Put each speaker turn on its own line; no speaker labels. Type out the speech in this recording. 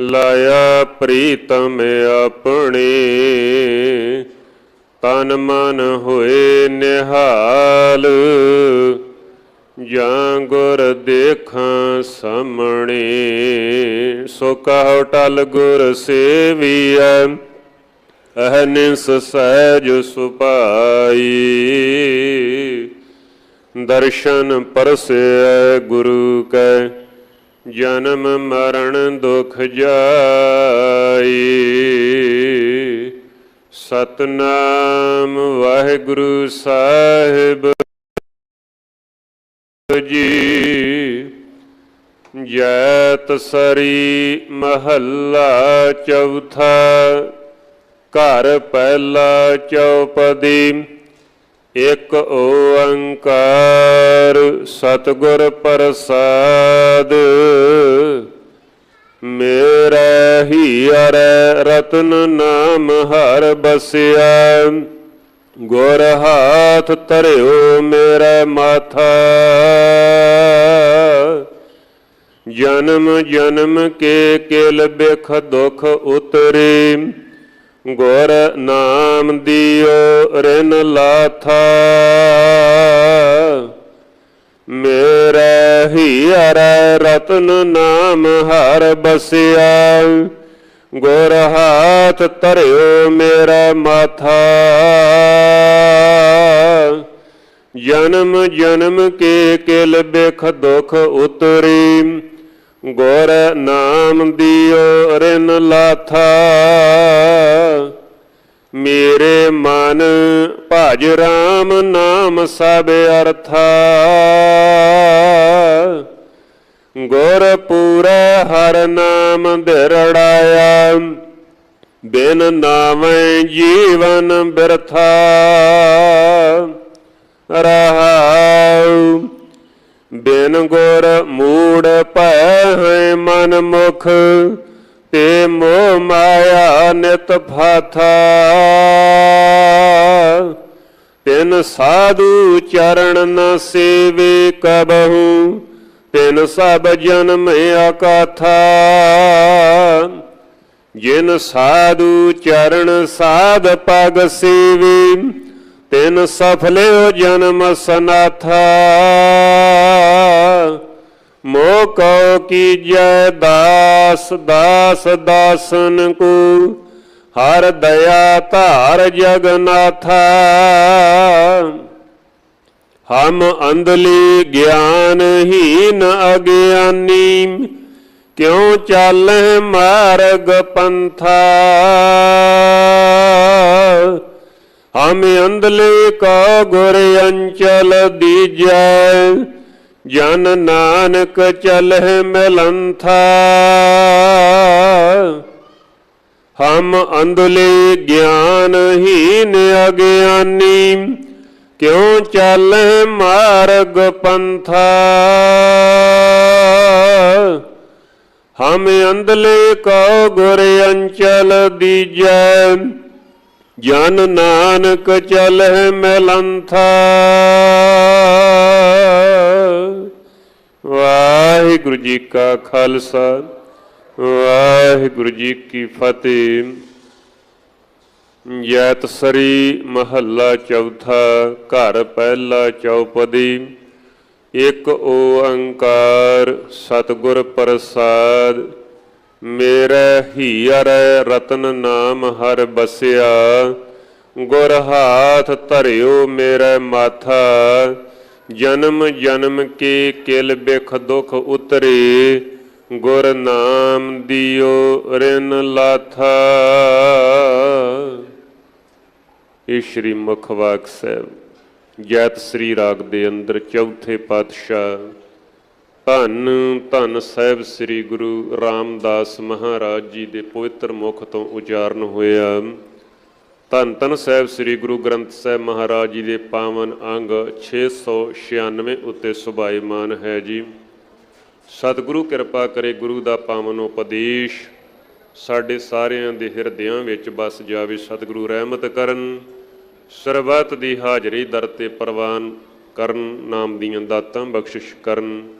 ਲਾਇਆ ਪ੍ਰੀਤਮ ਆਪਣੇ। ਤਨ ਮਨ ਹੋਏ ਨਿਹਾਲ, ਜਾਂ ਗੁਰ ਦੇਖਾਂ ਸਾਹਮਣੇ। ਸੋ ਕਹੋ ਟਲ ਗੁਰ ਸੇਵੀਐ ਅਹਨਿਸ ਸਹਿਜ ਸੁਪਾਈ ਦਰਸ਼ਨ ਪਰਸੈ ਗੁਰੂ ਕੈ ਜਨਮ ਮਰਨ ਦੁਖ ਜਾਈ। ਸਤਨਾਮ ਵਾਹਿਗੁਰੂ ਸਾਹਿਬ ਜੀ। ਜੈਤ ਸਰੀ ਮਹੱਲਾ ਚੌਥਾ। ਘਰ ਪਹਿਲਾ ਚੌਪਦੀ। ਇਕ ਓੰਕਾਰ ਸਤਿਗੁਰ ਪ੍ਰਸਾਦ, ਮੇਰਾ ਹੀ ਅਰ ਰਤਨ ਨਾਮ ਹਰ ਬਸਿਆ। ਗੁਰ ਹਾਥ ਧਰਿਓ ਮੇਰਾ ਮਾਥਾ। ਜਨਮ ਜਨਮ ਕੇ ਕਿਲ ਬਿਖ ਦੁਖ ਉਤਰੇ। ਗੁਰ ਨਾਮ ਦਿਓ, ਰਿਨ ਲਾਥਾ। ਮੇਰੇ ਹੀਰ ਰਤਨ ਨਾਮ ਹਰ ਬਸਿਆ। ਗੁਰ ਹਾਥ ਧਰਿਓ ਮੇਰਾ ਮਾਥਾ। ਜਨਮ ਜਨਮ ਕੇ ਕਿਲ ਬਿਖ ਦੁਖ ਉਤਰੀ। ਗੁਰ ਨਾਮ ਦਿਓ ਰਿਨ ਲਾਥਾ। ਮੇਰੇ ਮਨ ਭਜ ਰਾਮ ਨਾਮ ਸਭ ਅਰਥਾ। ਗੁਰ ਪੂਰਾ ਹਰ ਨਾਮ ਧਿਰੜਾਇਆ। ਬਿਨ ਨਾਮੈ ਜੀਵਨ ਬਿਰਥਾ। ਰਹਾਉ ਬਿਨ ਗੁਰ ਮੂੜ ਭੈ ਹੈ ਮਨ ਮੁਖ, ਤੇ ਮੋਹ ਮਾਇਆ ਨਿਤ ਫਾਥਾ ਤਿਨ ਸਾਧੂ ਚਰਨ ਨ ਸੇਵੇ ਕਬਹੂ, ਤਿਨ ਸਭ ਜਨਮ ਅਕਾਥਾ ਜਿਨ ਸਾਧੂ ਚਰਨ ਸਾਧ ਪਗ ਸੇਵੇ ਤਿਨ ਸਫਲਿਓ ਜਨਮ ਸਨਾਥਾ। ਮੋ ਕਉ ਕੀਜੈ ਦਾਸ ਦਾਸ ਦਾਸਨ ਕੋ। ਹਰ ਦਇਆ ਧਾਰ ਜਗਨਾਥਾ ਹਮ ਅੰਧਲੀ ਗਿਆਨ ਹੀਨ ਅਗਿਆਨੀ। ਕਿਉ ਚਾਲੈ ਮਾਰਗ ਪੰਥਾ? ਹਮ ਅੰਧਲੇ ਕੋ ਗੁਰ ਅੰਚਲ ਦੀਜੈ, ਜਨ ਨਾਨਕ ਚਲਹਿ ਮਿਲੰਥਾ। ਹਮ ਅੰਧਲੇ ਗਿਆਨ ਹੀਨ ਅਗਿਆਨੀ, ਕਿਉ ਚਾਲਹਿ ਮਾਰਗ ਪੰਥਾ। ਹਮ ਅੰਧਲੇ ਕੋ ਗੁਰ ਅੰਚਲ ਦੀਜੈ ਜਨ ਨਾਨਕ ਚਲਹਿ ਮਿਲੰਥਾ। ਵਾਹਿਗੁਰੂ ਜੀ ਕਾ ਖਾਲਸਾ, ਵਾਹਿਗੁਰੂ ਜੀ ਕੀ ਫਤਿਹ। ਜੈਤ ਸਰੀ ਮਹੱਲਾ ਚੌਥਾ, ਘਰ ਪਹਿਲਾ ਚੌਪਦੀ। ਇਕ ਓੰਕਾਰ ਸਤਿਗੁਰ ਪ੍ਰਸਾਦ ਮੇਰਾ ਹੀਰ ਰਤਨ ਨਾਮ ਹਰ ਬਸਿਆ, ਗੁਰ ਹਾਥ ਧਰਿਓ ਮੇਰਾ ਮਾਥਾ। ਜਨਮ ਜਨਮ ਕੇ ਕਿਲ ਬਿਖ ਦੁਖ ਉਤਰੇ, ਗੁਰ ਨਾਮ ਦਿਓ ਰਿਨ ਲਾਥਾ। ਇਹ ਸ਼੍ਰੀ ਮੁਖਵਾਕ ਸਾਹਿਬ, ਜੈਤ ਸ੍ਰੀ ਰਾਗ ਦੇ ਅੰਦਰ ਚੌਥੇ ਪਾਤਸ਼ਾਹ ਧੰਨ ਧੰਨ ਸਾਹਿਬ ਸ੍ਰੀ ਗੁਰੂ ਰਾਮਦਾਸ ਮਹਾਰਾਜ ਜੀ ਦੇ ਪਵਿੱਤਰ ਮੁਖ ਤੋਂ ਉਚਾਰਨ ਹੋਇਆ। ਧੰਨ ਧੰਨ ਸਾਹਿਬ ਸ੍ਰੀ ਗੁਰੂ ਗ੍ਰੰਥ ਸਾਹਿਬ ਮਹਾਰਾਜ ਜੀ ਦੇ ਪਾਵਨ ਅੰਗ 696 ਉੱਤੇ ਸੁਭਾਈਮਾਨ ਹੈ ਜੀ। ਸਤਿਗੁਰੂ ਕਿਰਪਾ ਕਰੇ ਗੁਰੂ ਦਾ ਪਾਵਨ ਉਪਦੇਸ਼ ਸਾਡੇ ਸਾਰਿਆਂ ਦੇ ਹਿਰਦਿਆਂ ਵਿੱਚ ਵਸ ਜਾਵੇ ਸਤਿਗੁਰੂ ਰਹਿਮਤ ਕਰਨ। ਸਰਬੱਤ ਦੀ ਹਾਜ਼ਰੀ ਦਰ ਤੇ ਪ੍ਰਵਾਨ ਕਰਨ, ਨਾਮ ਦੀਆਂ ਦਾਤਾਂ ਬਖਸ਼ਿਸ਼ ਕਰਨ।